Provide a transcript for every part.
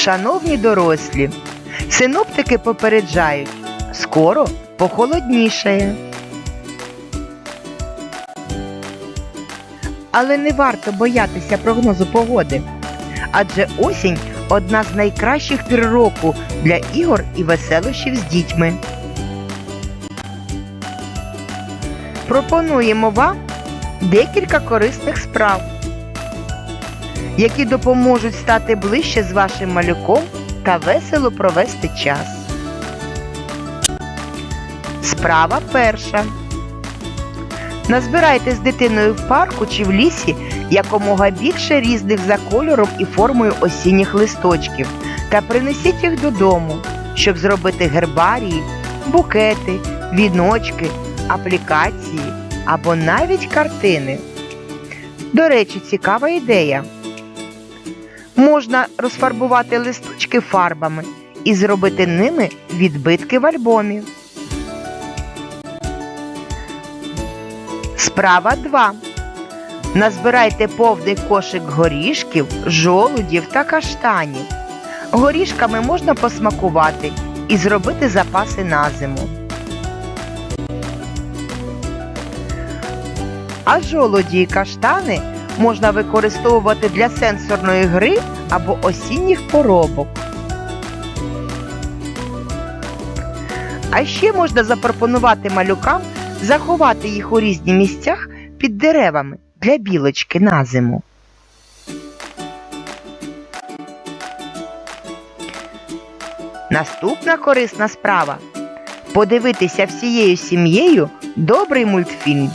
Шановні дорослі, синоптики попереджають, скоро похолоднішає. Але не варто боятися прогнозу погоди, адже осінь одна з найкращих пір року для ігор і веселощів з дітьми. Пропонуємо вам декілька корисних справ, які допоможуть стати ближче з вашим малюком та весело провести час. Справа перша. Назбирайте з дитиною в парку чи в лісі якомога більше різних за кольором і формою осінніх листочків та принесіть їх додому, щоб зробити гербарії, букети, віночки, аплікації або навіть картини. До речі, цікава ідея. Можна розфарбувати листочки фарбами і зробити ними відбитки в альбомі. Справа 2. Назбирайте повний кошик горішків, жолудів та каштанів. Горішками можна посмакувати і зробити запаси на зиму. А жолуді і каштани можна використовувати для сенсорної гри або осінніх поробок. А ще можна запропонувати малюкам заховати їх у різні місцях під деревами для білочки на зиму. Наступна корисна справа подивитися всією сім'єю добрий мультфільм.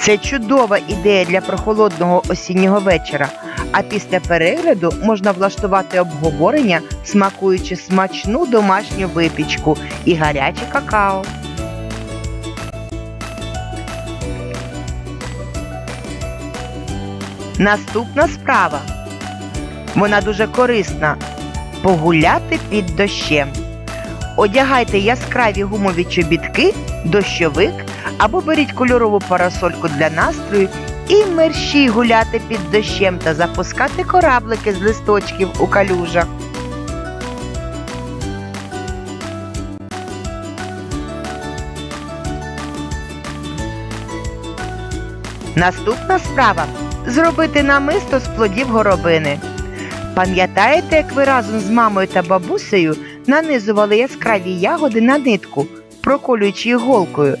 Це чудова ідея для прохолодного осіннього вечора, а після перегляду можна влаштувати обговорення, смакуючи смачну домашню випічку і гаряче какао. Наступна справа. Вона дуже корисна. Погуляти під дощем. Одягайте яскраві гумові чобітки, дощовик або беріть кольорову парасольку для настрою і мерщій гуляти під дощем та запускати кораблики з листочків у калюжах. Наступна справа зробити намисто з плодів горобини. Пам'ятаєте, як ви разом з мамою та бабусею нанизували яскраві ягоди на нитку, проколюючи їх голкою?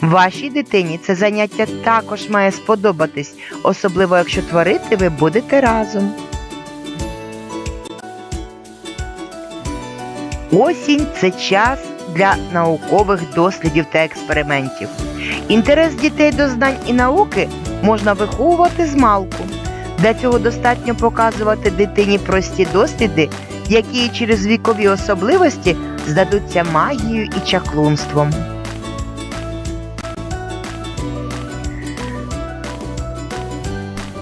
Вашій дитині це заняття також має сподобатись, особливо якщо творити ви будете разом. Осінь це час для наукових дослідів та експериментів. Інтерес дітей до знань і науки можна виховувати з малку. Для цього достатньо показувати дитині прості досліди, які через вікові особливості здадуться магією і чаклунством.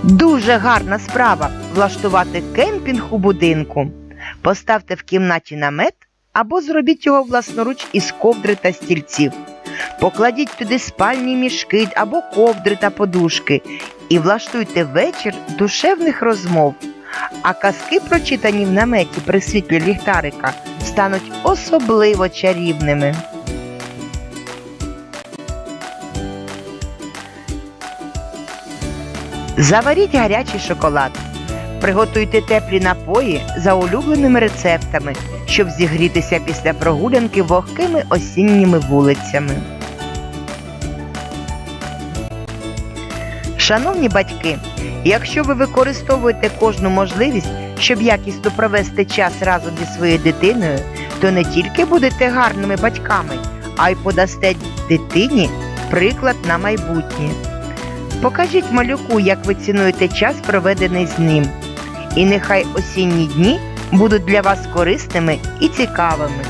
Дуже гарна справа влаштувати кемпінг у будинку. Поставте в кімнаті намет або зробіть його власноруч із ковдри та стільців. Покладіть туди спальні мішки або ковдри та подушки і влаштуйте вечір душевних розмов. А казки, прочитані в наметі при світлі ліхтарика, стануть особливо чарівними. Заваріть гарячий шоколад. Приготуйте теплі напої за улюбленими рецептами, щоб зігрітися після прогулянки вогкими осінніми вулицями. Шановні батьки, якщо ви використовуєте кожну можливість, щоб якісно провести час разом зі своєю дитиною, то не тільки будете гарними батьками, а й подасте дитині приклад на майбутнє. Покажіть малюку, як ви цінуєте час, проведений з ним. І нехай осінні дні будуть для вас корисними і цікавими.